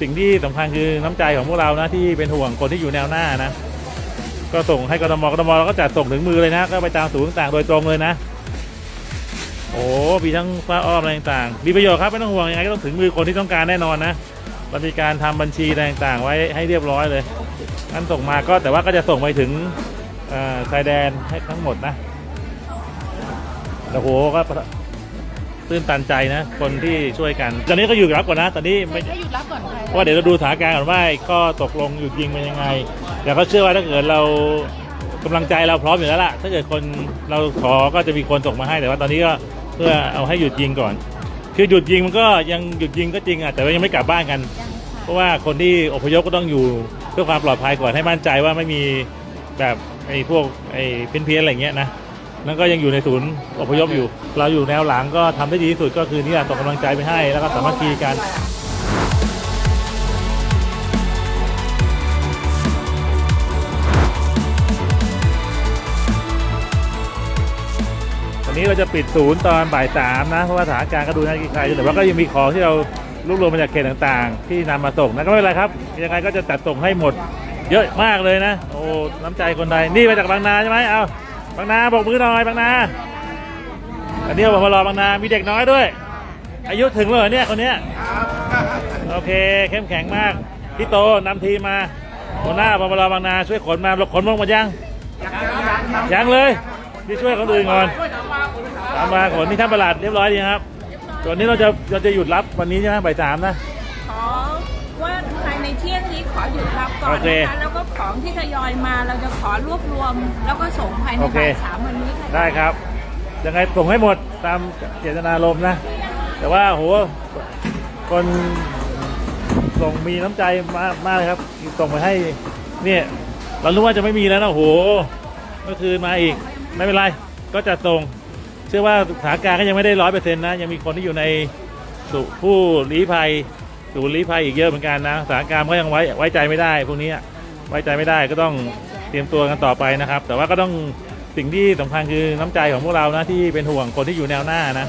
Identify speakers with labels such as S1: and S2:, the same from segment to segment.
S1: สิ่งที่สำคัญคือน้ำใจของพวกเรานะที่เป็นห่วงคนที่อยู่แนวหน้านะ ก็ส่งให้กทมกทมเราก็จัดส่งถึงมือเลยนะก็ไปตามศูนย์ต่างๆโดยตรงเลยนะ โอ้มีทั้งฟ้าอ้อมอะไรต่างๆมีประโยชน์ครับไม่ต้องห่วงยังไงก็ต้องถึงมือคนที่ต้องการแน่นอนนะเรามีการทำบัญชีอะไรต่างๆไว้ให้เรียบร้อยเลยอันส่งมาก็แต่ว่าก็จะส่งไปถึงชายแดนให้ทั้งหมดนะโอ้โหก็ ตื้นตันใจนะ คนที่ช่วยกันตอนนี้ก็อยู่รับก่อนนะ ตอนนี้ไม่
S2: ให้หยุดรับก่อนค่ะ
S1: เพราะว่าเดี๋ยวเราดูสถานการณ์ก่อนว่าก็ตกลงหยุดยิงเป็นยังไงแต่ก็เชื่อว่าถ้าเกิดเรากำลังใจเราพร้อมอยู่แล้วล่ะ ถ้าเกิดคนเราขอก็จะมีคนส่งมาให้แต่ว่าตอนนี้ก็เพื่อเอาให้หยุดยิงก่อน คือหยุดยิงมันก็ยังหยุดยิงก็จริงอะแต่ว่ายังไม่กลับบ้านกันเพราะว่าคนที่อพยพก็ต้องอยู่เพื่อความปลอดภัยก่อนให้มั่นใจว่าไม่มีแบบไอ้พวกไอ้เพี้ยนๆอะไรเงี้ยนะ นั่นก็ยังอยู่ในศูนย์อพยพอยู่ เราอยู่แนวหลังก็ทำได้ดีที่สุดก็คือนี่แหละส่งกำลังใจไปให้ แล้วก็สามัคคีกันวันนี้เราจะปิดศูนย์ตอนบ่ายสามนะเพราะว่าสถานการณ์ก็ดูน่ากี่ใครแต่ว่าก็ยังมีของที่เรารวบรวมมาจากเขตต่างๆ ที่นำมาส่งนะก็ไม่เป็นไรครับยังไงก็จะจัดส่งให้หมด เยอะมากเลยนะ โอ้น้ำใจคนไทยนี่มาจากบางนาใช่ไหมเอา บางนาบอกมือหน่อยบางนาอันนี้ผมมารอบางนา มีเด็กน้อยด้วย อายุถึงแล้วเนี่ยคนเนี้ยโอเคเข้มแข็งมากพี่โตนำทีมมาหัวหน้าพมรบางนาช่วยขนมาขนลงมายังยังเลยที่ช่วยคนอื่นก่อนตามมาขนนี่ท่านประหลัดเรียบร้อยดีครับส่วนนี้เราจะเราจะหยุดรับวันนี้ใช่ไหมบ่ายสามนะ
S2: ขอว่าภายในเที่ยงนี้ ขอหยุดรับก่อน
S1: โอเค
S2: นะคะแล้วก็ของที่ทยอยมาเราจะขอรวบรวม แล้วก็ส่งภายใน
S1: โอเค
S2: บ่ายสามวันนี้ค่ะ
S1: ได้ครับ ยังไงส่งให้หมดตามเจตนารมณ์นะ แต่ว่าโหคนส่งมีน้ำใจมากมากเลยครับส่งไปให้เนี่ยเรารู้ว่าจะไม่มีแล้วนะโหเมื่อคืนมาอีกไม่เป็นไรก็จะส่ง เชื่อว่าสถานการณ์ก็ยังไม่ได้ร้อยเปอร์เซ็นต์นะ ยังมีคนที่อยู่ในสุผู้ลี้ภัย ศูนย์ลี้ภัยอีกเยอะเหมือนกันนะสถานการณ์ก็ยังไว้ไว้ใจไม่ได้พวกนี้ไว้ใจไม่ได้ก็ต้องเตรียมตัวกันต่อไปนะครับ แต่ว่าก็ต้องสิ่งที่สำคัญคือน้ำใจของพวกเรานะที่เป็นห่วงคนที่อยู่แนวหน้านะ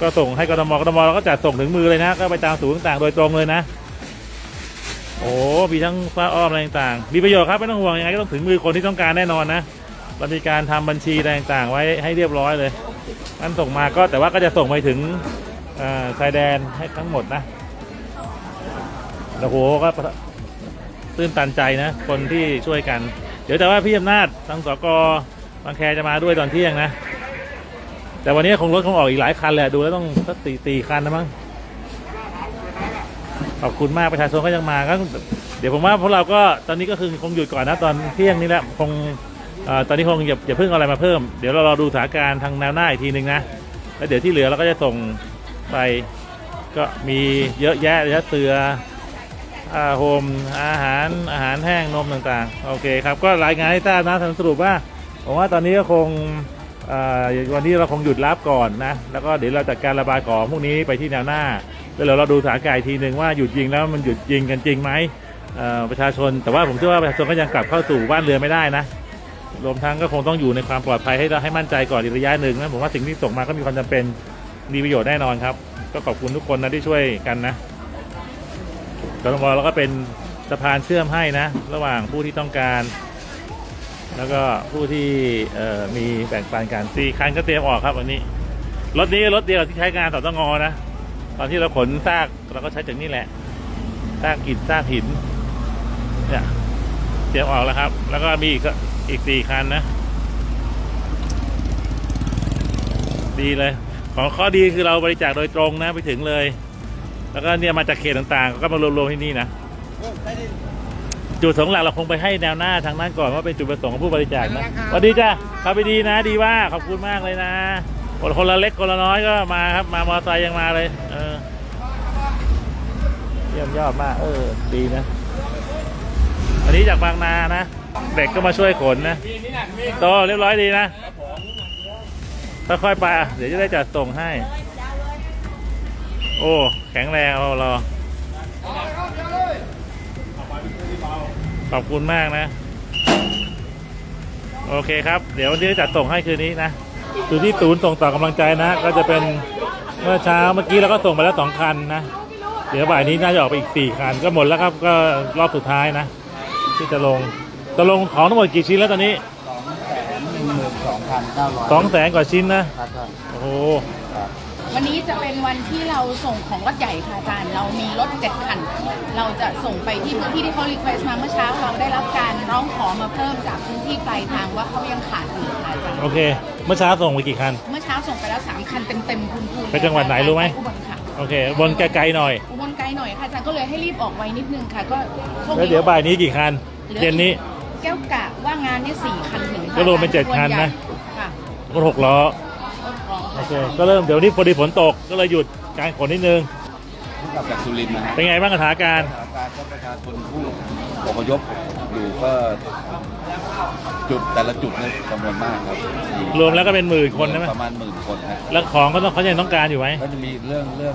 S1: ก็ส่งให้กรทมกรทมเราก็จัดส่งถึงมือเลยนะ ก็ไปตามศูนย์ต่างๆโดยตรงเลยนะ โอ้มีทั้งฟ้าอ้อมอะไรต่างๆมีประโยชน์ครับไม่ต้องห่วงยังไงก็ต้องถึงมือคนที่ต้องการแน่นอนนะเรามีการทำบัญชีอะไรต่างๆ ไว้ให้เรียบร้อยเลยอันส่งมาก็แต่ว่าก็จะส่งไปถึงชายแดนให้ทั้งหมดนะ โอ้โหก็ตื้นตันใจนะ คนที่ช่วยกัน เดี๋ยวแต่ว่าพี่อำนาจทางสกบางแคจะมาด้วยตอนเที่ยงนะ แต่วันนี้คงรถคงออกอีกหลายคันเลยดูแล้วต้องสักสี่สี่คันนะมั้งขอบคุณมากประชาชนก็ยังมาก็เดี๋ยวผมว่าพวกเราก็ตอนนี้ก็คือคงหยุดก่อนนะตอนเที่ยงนี้แหละคงอตอนนี้คงอย่าอย่าเพิ่งเอาอะไรมาเพิ่มเดี๋ยวเรารอดูสถานการณ์ทางแนวหน้าอีกทีหนึ่งนะแล้วเดี๋ยวที่เหลือเราก็จะส่งไปก็มีเยอะแยะเลยะเตือ โฮมอาหารอาหารแห้งนมต่างๆ โอเคครับ ก็รายงานให้ทราบนะสรุปว่าผมว่าตอนนี้ก็คงวันนี้เราคงหยุดรับก่อนนะ แล้วก็เดี๋ยวเราจัดการระบายของพวกนี้ไปที่แนวหน้า แล้วเดี๋ยวเราดูสถานการณ์อีกทีหนึ่งว่าหยุดยิงแล้วมันหยุดยิงกันจริงไหมประชาชน แต่ว่าผมเชื่อว่าประชาชนก็ยังกลับเข้าสู่บ้านเรือนไม่ได้นะรวมทั้งก็คงต้องอยู่ในความปลอดภัยให้ให้มั่นใจก่อนอีกระยะหนึ่งนะผมว่าสิ่งที่ส่งมาก็มีความจำเป็นมีประโยชน์แน่นอนครับ ก็ขอบคุณทุกคนนะที่ช่วยกันนะ กรมเราก็เป็นสะพานเชื่อมให้นะ ระหว่างผู้ที่ต้องการ แล้วก็ผู้ที่มีแบ่งปันกันสี่คันก็เตรียมออกครับวันนี้ รถนี้รถเดียวที่ใช้งานต่อตงอนะ ตอนที่เราขนซากเราก็ใช้จากนี่แหละซากกินซากหินเนี่ยเตรียมออกแล้วครับ แล้วก็มีอีกอีกสี่คันนะ ดีเลย ของข้อดีคือเราบริจาคโดยตรงนะไปถึงเลย แล้วก็เนี่ยมาจากเขตต่างๆ ก็มารวมๆที่นี่นะ จุดประสงค์หลักเราคงไปให้แนวหน้าทางนั้นก่อนว่าเป็นจุดประสงค์ของผู้บริจาคนะสวัสดีจ้าขับไปดีนะดีว่าขอบคุณมากเลยนะคนคนละเล็กคนละน้อยก็มาครับ มามอเตอร์ไซค์ยังมาเลย เออเยี่ยมยอดมาก เออ ดีนะ อันนี้จากบางนานะ เด็กก็มาช่วยขนนะโตเรียบร้อยดีนะค่อยๆไปอะเดี๋ยวจะได้จัดส่งให้ โอ้ แข็งแรงเรารอขอบคุณมากนะ โอเคครับ เดี๋ยววันนี้จะจัดส่งให้คืนนี้นะอยู่ที่ศูนย์ส่งต่อกำลังใจนะ ก็จะเป็นเมื่อเช้าเมื่อกี้เราก็ส่งไปแล้วสองคันนะ เดี๋ยวบ่ายนี้น่าจะออกไปอีกสี่คัน ก็หมดแล้วครับก็รอบสุดท้ายนะ ที่จะลงจะลงของทั้งหมดกี่ชิ้นแล้วตอนนี้
S3: สองพันเก้าร้อย
S1: สองแสนกว่าชิ้นนะ
S3: ครับครับ
S1: โอ้โห
S3: ครับ
S2: วันนี้จะเป็นวันที่เราส่งของรถใหญ่ค่ะอาจารย์ เรามีรถเจ็ดคัน เราจะส่งไปที่พื้นที่ที่เขารีเควสมาเมื่อเช้า เราได้รับการร้องขอมาเพิ่มจากพื้นที่ปลายทางว่าเขายังขาดอยู่ค่ะอาจารย์
S1: โอเค เมื่อเช้าส่งไปกี่คัน
S2: เมื่อเช้าส่งไปแล้ว3คันเต็มๆพูนๆ
S1: ไปจังหวัดไหนรู้ไหม
S2: อุบลค่ะ
S1: โอเคบนไกลๆหน่อย
S2: อุบลไกลหน่อยค่ะอาจารย์ก็เลยให้รีบออกไวนิดนึงค่ะ ก็โชค
S1: แล้วเดี๋ยวบ่ายนี้กี่คัน
S2: หลือ
S1: เย็นนี้
S2: แก้วกะว่างานนี้สี่คันถึงค่ะ
S1: ก็รวมเป็นเจ็ดคันนะ
S2: ค่ะ
S1: รถหกล้อ
S2: รถรอง
S1: โอเค ก็เริ่มเดี๋ยวนี้พอดีฝนตกก็เลยหยุดการขนนิดนึง
S3: ผู้กลับจากสุรินทร์นะฮะ
S1: เป็นไงบ้างสถานการณ์
S3: สถานการณ์ก็ประชาชนผู้อพยพอยู่ก็จุดแต่ละจุดเนี่ยจำนวนมากครับ
S1: รวมแล้วก็เป็นหมื่นคนใช่ไหม
S3: ประมาณหมื่นคนฮะ
S1: แล้วของก็ต้องเขายังต้องการอยู่ไหม
S3: ก็จะมีเรื่องเรื่อง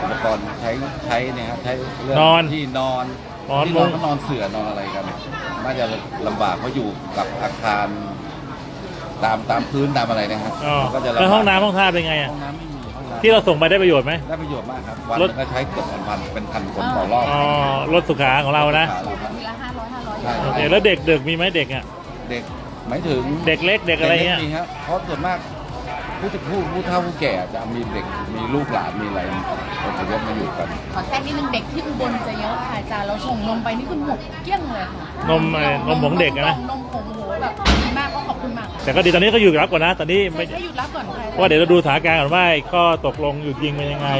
S3: อุปกรณ์ใช้ใช้เนี่ยฮะใช้เรื่
S1: นอน
S3: ที่นอน
S1: นอน
S3: ที่นอน
S1: มุ้ง
S3: ก็นอนเสื่อนอนอะไรกันน่าจะลำบากเพราะอยู่กับอาคาร ตามตามพื้นตามอะไรนะฮะ
S1: อ๋อ
S3: ก็จะลำบาก
S1: แล้วห้องน้ำห้องท่าเป็นไงอะ
S3: ห้องน้ำไม่มีห้องน้ำ
S1: ที่เราส่งไปได้ประโยชน์ไหม
S3: ได้ประโยชน์มากครับวัน
S1: รถ
S3: หนึ่งก็ใช้เกือบพันพันเป็นพันคนต่อรอบ
S1: อ๋อรถสุขาของเรานะ
S3: ขาเราครับ
S2: ทีละห้าร้อยห้าร้อย
S3: ใช่
S1: โอเคแล้วเด็กเด็กมีไหมเด็กอะ
S3: เด็กหมายถึง
S1: เด็กเล็กเด็กอะไรเงี้ย
S3: ด็กมีครับเพราะส่วนมาก ผู้จะผู้ผู้เฒ่าผู้แก่จะมีเด็กมีลูกหลานมีอะไรอพยพมาอยู่กัน
S2: ขอแทรกนิดนึงเด็กที่อุบลจะเยอะค่ะอาจารย์เราส่งนมไปนี่คือหมดเกลี้ยงเลยค่ะ
S1: นมอะไรนมผงเด็กอะนะ
S2: นมผงโหแบบดีมากก็ขอบคุณมาก
S1: แต่ก็ดีตอนนี้ก็อยู่รับก่อนนะ ตอนนี้
S2: ใช่
S1: ไม่
S2: ใช่หยุดรับก่อนค่ะ
S1: เพราะว่าเดี๋ยวเราดูสถานการณ์ก่อนว่าไอ้ข้อตกลงหยุดยิงเป็นยังไง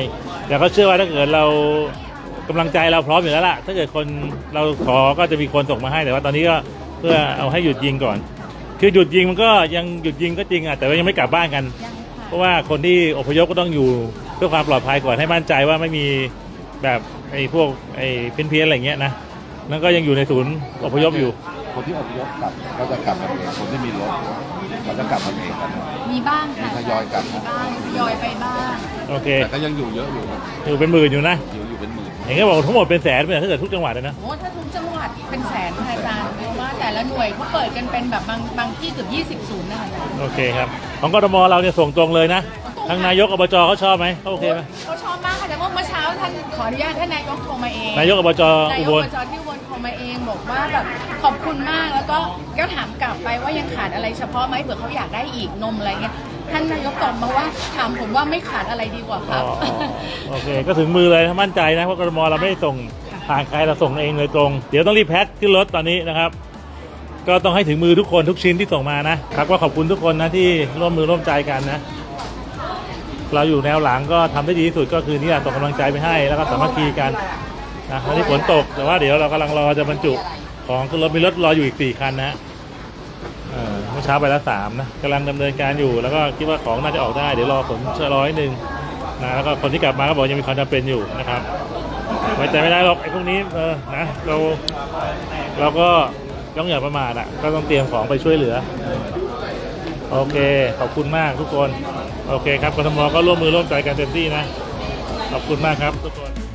S1: แต่ก็เชื่อว่าถ้าเกิดเรากำลังใจเราพร้อมอยู่แล้วล่ะ ถ้าเกิดคนเราขอก็จะมีคนส่งมาให้แต่ว่าตอนนี้ก็เพื่อเอาให้หยุดยิงก่อน คือหยุดยิงมันก็ยังหยุดยิงก็จริงอะแต่ว่ายังไม่กลับบ้านกัน
S2: ยัง
S1: เพ
S2: ค่ะ
S1: ราะว่าคนที่อพยพก็ต้องอยู่เพื่อความปลอดภัยก่อนให้มั่นใจว่าไม่มีแบบไอ้พวกไอ้เพี้ยนๆอะไรเงี้ยนะนั่นก็ยังอยู่ในศูนย์อพยพอยู่
S3: คนที่อพยพกลับก็จะกลับกันเองคนที่มีรถเขาจะกลับกันเองกัน
S2: มีบ้างค่ะ
S3: มีทยอยกลับ
S2: มีบ้างทยอยไปบ้าง
S1: โอเค
S3: แต่ก็ยังอยู่เยอะอยู่ครับ
S1: อยู่เป็นหมื่นอยู่นะ
S3: อยู่ อยู่เป็นหมื่น
S1: เห็นก็บอกทั้งหมดเป็นแสนเลยถ้าเกิดทุกจังหวัดเลยนะ
S2: โอ้ถ้าทุกจังหวัดเป็นแสนค่ะอาจารย์เพราะว่าแต่ละหน่วยเขาเปิดกันเป็นแบบบางบางที่เกือบ20ศูนย์นะคะอาจารย์
S1: โอเคครับ ของกทมเราเนี่ยส่งตรงเลยนะ ทางนายกอบจเขาชอบไหมเขาโอเคไหม
S2: เขาชอบมากค่ะ แต่ว่าเมื่อเช้าท่านขออนุญาตท่านนายกโทรมาเอง
S1: นายกอบจ
S2: นา
S1: อุ
S2: ยก
S1: บ
S2: อ
S1: ล
S2: บจที่อุบลโทรมาเองบอกว่าแบบขอบคุณมากแล้วก็ก็ถามกลับไปว่ายังขาดอะไรเฉพาะไหมเผื่อเขาอยากได้อีกนมอะไรเงี้ยท่านนายกตอบมาว่าถามผมว่าไม่ขาดอะไรดีกว่าค
S1: อ๋
S2: รั
S1: อบอ๋อโอเคก็ถึงมือเลยถ้ามั่นใจนะเพราะกทมเราไม่ได้ส่งผ่านใครเราส่งเองเลยตรง เดี๋ยวต้องรีบแพ็คขึ้นรถตอนนี้นะครับ ก็ต้องให้ถึงมือทุกคนทุกชิ้นที่ส่งมานะครับก็ขอบคุณทุกคนนะที่ร่วมมือร่วมใจกันนะ เราอยู่แนวหลังก็ทำได้ดีที่สุดก็คือนี่แหละส่งกำลังใจไปให้ แล้วก็สามัคคีกันนะวันนี้ฝนตกแต่ว่าเดี๋ยวเรากำลังรอจะบรรจุของขึ้นรถมีรถรออยู่อีกสี่คันนะเอ่อเมื่อเช้าไปแล้วสามนะกำลังดำเนินการอยู่ แล้วก็คิดว่าของน่าจะออกได้เดี๋ยวรอผลเชื่อร้อยหนึ่งนะแล้วก็คนที่กลับมาก็บอกยังมีความจำเป็นอยู่นะครับไว้ใจไม่ได้หรอกไอ้พวกนี้เออนะเราเราก็ย่องอย่าประมาทอะก็ต้องเตรียมของไปช่วยเหลือ โอเค ขอบคุณมากทุกคน โอเคครับกทมก็ร่วมมือร่วมใจกันเต็มที่นะ ขอบคุณมากครับทุกคน